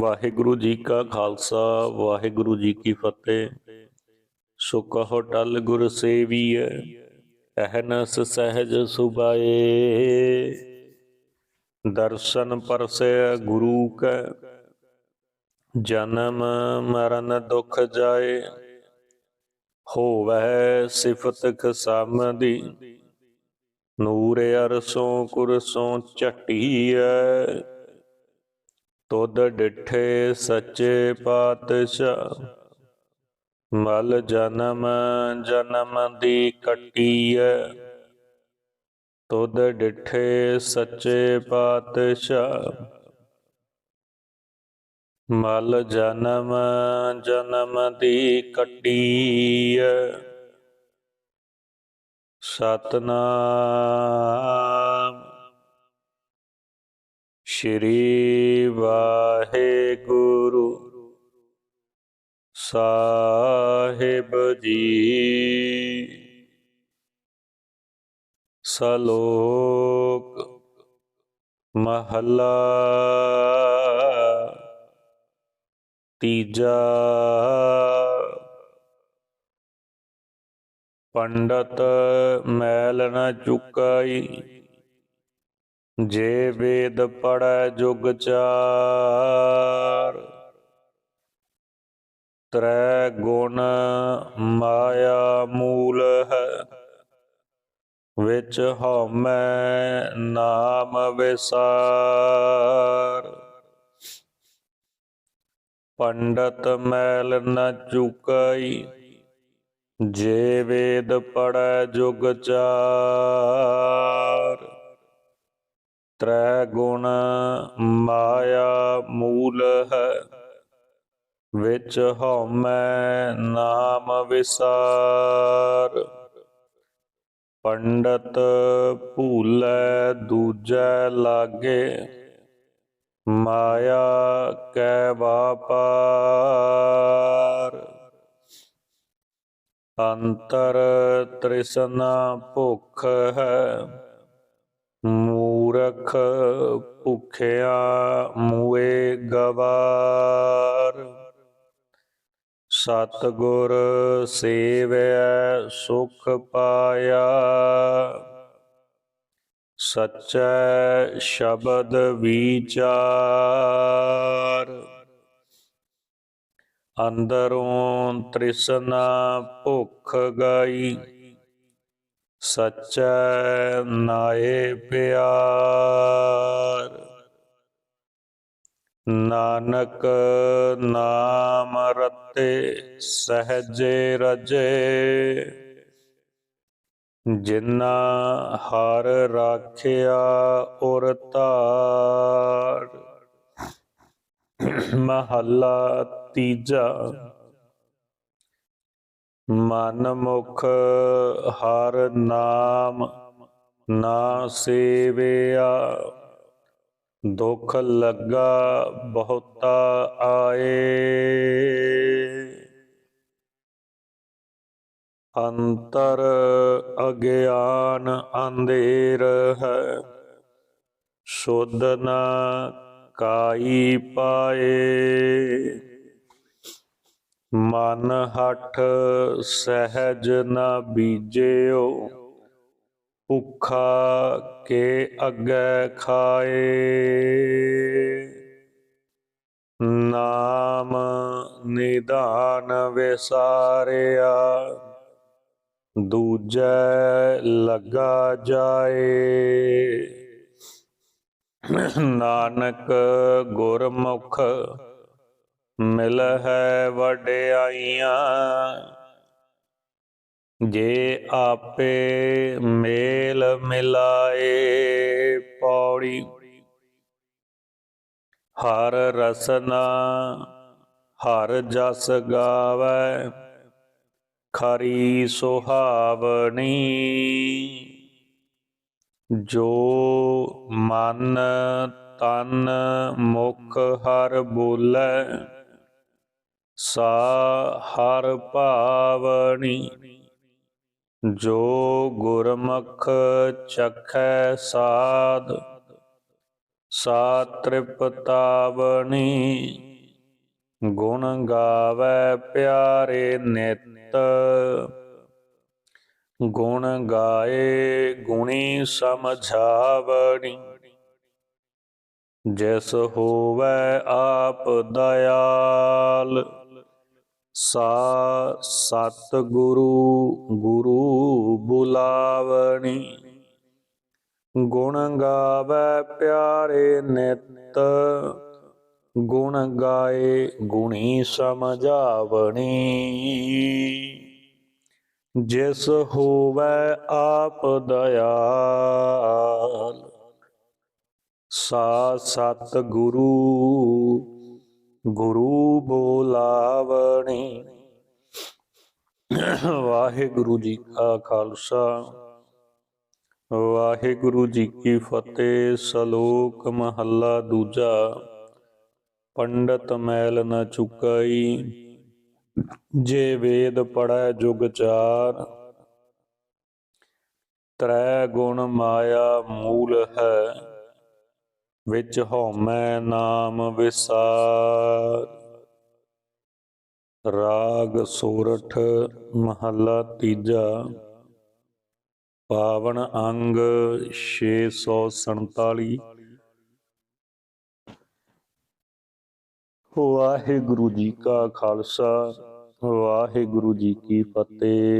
ਵਾਹਿਗੁਰੂ ਜੀ ਕਾ ਖਾਲਸਾ, ਵਾਹਿਗੁਰੂ ਜੀ ਕੀ ਫਤਿਹ। ਸੋ ਕਹੋ ਟਲ ਗੁਰ ਸੇਵੀਐ, ਅਹਨਸ ਸਹਿਜ ਸੁਭਾਏ। ਦਰਸ਼ਨ ਪਰਸੈ ਗੁਰੂ ਕੈ, ਜਨਮ ਮਰਨ ਦੁਖ ਜਾਏ। ਹੋਵੈ ਸਿਫਤ ਖਸਮ ਦੀ ਨੂਰ ਅਰਸੋਂ ਕੁਰਸੋਂ ਝਟੀਐ। ਤੁਧ ਡਿਠੇ ਸੱਚੇ ਪਾਤਸ਼ਾਹ। ਮਲ ਜਨਮ ਜਨਮ ਦੀ ਕੱਟੀਐ। ਤੁਧ ਡਿਠੇ ਸੱਚੇ ਪਾਤਸ਼ਾਹ। ਮਲ ਜਨਮ ਜਨਮ ਦੀ ਕੱਟੀਐ। ਸਤਨਾਮ ਸ਼੍ਰੀ ਵਾਹਿਗੁਰੂ। ਸਾਹਿਬ ਜੀ। ਸਲੋਕ ਮਹਲਾ। ਤੀਜਾ। ਪੰਡਤ ਮੈਲ ਨਾ ਚੁਕਾਈ। ਜੇ ਵੇਦ ਪੜੈ ਜੁਗ ਚਾਰ, ਤ੍ਰੈ ਗੁਣ ਮਾਇਆ ਮੂਲ ਹੈ। ਵਿੱਚ ਹਉਮੈ ਨਾਮ ਵਿਸਾਰ। ਪੰਡਤ ਮੈਲ ਨ ਚੁਕਈ, ਜੇ ਵੇਦ ਪੜੈ ਜੁਗ ਚਾਰ ਤ੍ਰੈ ਗੁਣ ਮਾਇਆ ਮੂਲ ਹੈ, ਵਿੱਚ ਹਉਮੈ ਨਾਮ ਵਿਸਾਰ। ਪੰਡਤ ਭੂਲੇ ਦੂਜੈ ਲਾਗੇ, ਮਾਇਆ ਕੈ ਵਾਪਾਰ। ਅੰਤਰ ਤ੍ਰਿਸ਼ਨਾ ਭੁਖ ਹੈ ਮੂਰਖ ਭੁਖਿਆ ਮੂਏ ਗਵਾਰ। ਸਤਗੁਰ ਸੇਵੈ ਸੁਖ ਪਾਇਆ। ਸਚੈ ਸ਼ਬਦ ਵਿਚਾਰ। ਅੰਦਰੋਂ ਤ੍ਰਿਸ਼ਨਾ ਭੁਖ ਗਈ। ਸਚੈ ਨਾਏ ਪਿਆਰ। ਨਾਨਕ ਨਾਮ ਰਤੇ ਸਹਜੇ ਰਜੇ। ਜਿਨਾ ਹਰ ਰਾਖਿਆ ਉਰ ਧਾਰ ਮਹੱਲਾ ਤੀਜਾ। ਮਨ ਮੁਖ ਹਰ ਨਾਮ ਨਾ ਸੇਵਿਆ, ਦੁਖ ਲੱਗਾ ਬਹੁਤਾ ਆਏ। ਅੰਤਰ ਅਗਿਆਨ ਅੰਧੇਰ ਹੈ, ਸੁਧ ਨਾ ਕਾਈ ਪਾਏ। ਮਨ ਹਠ ਸਹਿਜ ਨਾ ਬੀਜਿਓ, ਭੁੱਖਾ ਕੇ ਅੱਗੇ ਖਾਏ। ਨਾਮ ਨਿਦਾਨ ਵਿਸਾਰਿਆ, ਦੂਜੈ ਲੱਗਾ ਜਾਏ। ਨਾਨਕ ਗੁਰਮੁਖ ਮਿਲ ਹੈ ਵਡਿਆਈਆਂ। ਜੇ ਆਪੇ ਮੇਲ ਮਿਲਾਏ ਪੌੜੀ, ਹਰ ਰਸਨਾ ਹਰ ਜਸ ਗਾਵੇ, ਖਰੀ ਸੁਹਾਵਣੀ। ਜੋ ਮਨ ਤਨ ਮੁਖ ਹਰ ਬੋਲੇ ਸਾ ਹਰ ਭਾਵਣੀ ਜੋ ਗੁਰਮੁਖ ਚਖੈ ਸਾਧ, ਸਾ ਤ੍ਰਿਪਤਾਵਣੀ, ਗੁਣ ਗਾਵੇ ਪਿਆਰੇ ਨਿਤ, ਗੁਣ ਗਾਏ ਗੁਣੀ ਸਮਝਾਵਣੀ, ਜਿਸ ਹੋਵੇ ਆਪ ਦਇਆਲ। ਸਾ ਸਤ ਗੁਰੂ ਗੁਰੂ ਬੁਲਾਵਣੀ। ਗੁਣ ਗਾਵੇ ਪਿਆਰੇ ਨਿਤ। ਗੁਣ ਗਾਏ ਗੁਣੀ ਸਮਝਾਵਣੀ। ਜਿਸ ਹੋਵੇ ਆਪ ਦਇਆਲ। ਸਾ ਸਤ ਗੁਰੂ ਗੁਰੂ ਬੋਲਾਵਣੀ। ਵਾਹਿਗੁਰੂ ਜੀ ਕਾ ਖਾਲਸਾ। ਵਾਹਿਗੁਰੂ ਜੀ ਕੀ ਫਤਿਹ, ਸ਼ਲੋਕ ਮਹੱਲਾ ਦੂਜਾ। ਪੰਡਤ ਮੈਲ ਨ ਚੁਕਾਈ, ਜੇ ਵੇਦ ਪੜੈ ਜੁਗ ਚਾਰ। ਤ੍ਰੈ ਗੁਣ ਮਾਇਆ ਮੂਲ ਹੈ ਵਿੱਚ ਹਉਮੈ ਨਾਮ ਵਿਸਾਰ। ਰਾਗ ਸੋਰਠ ਮਹੱਲਾ ਤੀਜਾ। ਪਾਵਨ ਅੰਗ 647 ਵਾਹਿਗੁਰੂ ਜੀ ਕਾ ਖਾਲਸਾ, ਵਾਹਿਗੁਰੂ ਜੀ ਕੀ ਫਤਿਹ।